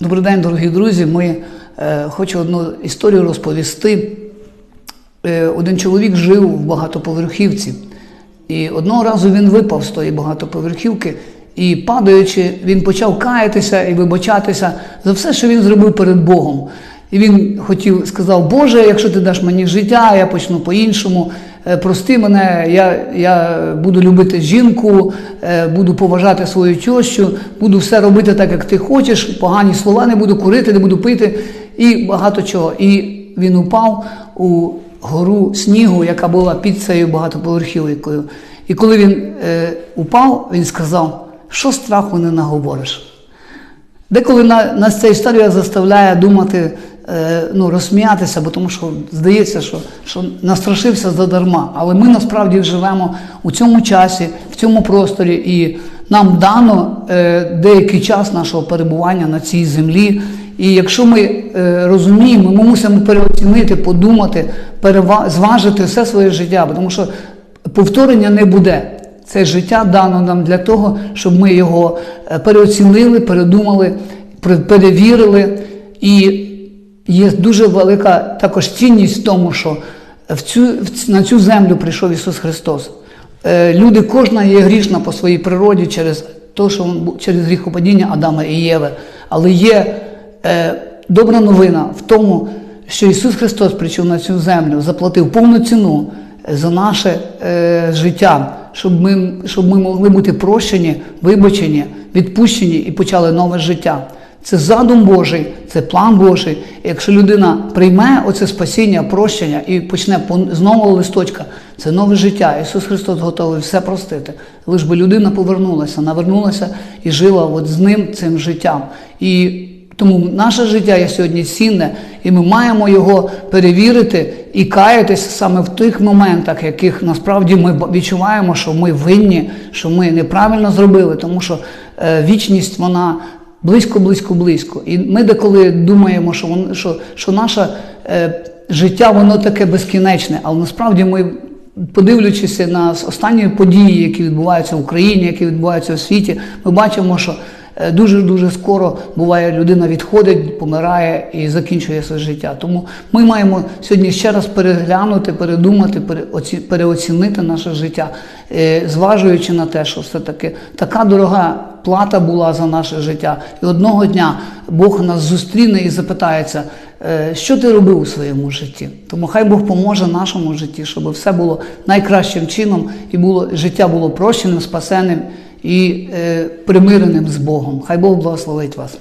Добрий день, дорогі друзі. Ми е, хочу одну історію розповісти. Е, один чоловік жив в багатоповерхівці, і одного разу він випав з тої багатоповерхівки, і падаючи, він почав каятися і вибачатися за все, що він зробив перед Богом. І він хотів, сказав, Боже, якщо ти даш мені життя, я почну по-іншому. Е, Прости мене, я, я буду любити жінку, е, буду поважати свою тещу, буду все робити так, як ти хочеш, погані слова не буду курити, не буду пити і багато чого. І він упав у гору снігу, яка була під цією багатоповерхівкою. І коли він е, упав, він сказав, що страху не наговориш. Деколи на, нас ця історія заставляє думати, ну, розсміятися, бо тому що здається, що, що настрашився задарма. Але ми насправді живемо у цьому часі, в цьому просторі, і нам дано е, деякий час нашого перебування на цій землі. І якщо ми е, розуміємо, ми мусимо переоцінити, подумати, зважити все своє життя, тому що повторення не буде. Це життя дано нам для того, щоб ми його е, переоцінили, передумали, пер- перевірили. І є дуже велика також цінність в тому, що в цю, на цю землю прийшов Ісус Христос. Е, Люди, кожна є грішна по своїй природі через те, що він через гріхопадіння Адама і Єви. Але є е, добра новина в тому, що Ісус Христос прийшов на цю землю, заплатив повну ціну за наше е, життя, щоб ми, щоб ми могли бути прощені, вибачені, відпущені і почали нове життя. Це задум Божий, це план Божий. Якщо людина прийме оце спасіння, прощення і почне з нового листочка, це нове життя. Ісус Христос готовий все простити. Лиш би людина повернулася, навернулася і жила от з ним цим життям. І тому наше життя є сьогодні цінне, і ми маємо його перевірити і каятися саме в тих моментах, яких насправді ми відчуваємо, що ми винні, що ми неправильно зробили, тому що е, вічність вона близько, близько, близько. І ми деколи думаємо, що вон, що, що наше е, життя воно таке безкінечне, але насправді ми. Подивлячись на останні події, які відбуваються в Україні, які відбуваються у світі, ми бачимо, що Дуже дуже скоро буває, людина відходить, помирає і закінчує своє життя. Тому ми маємо сьогодні ще раз переглянути, передумати, переоці- переоцінити наше життя, е, зважуючи на те, що все-таки така дорога плата була за наше життя. І одного дня Бог нас зустріне і запитається, е, що ти робив у своєму житті. Тому хай Бог поможе нашому житті, щоб все було найкращим чином і було життя було прощеним, спасеним і е, примиреним з Богом. Хай Бог благословить вас.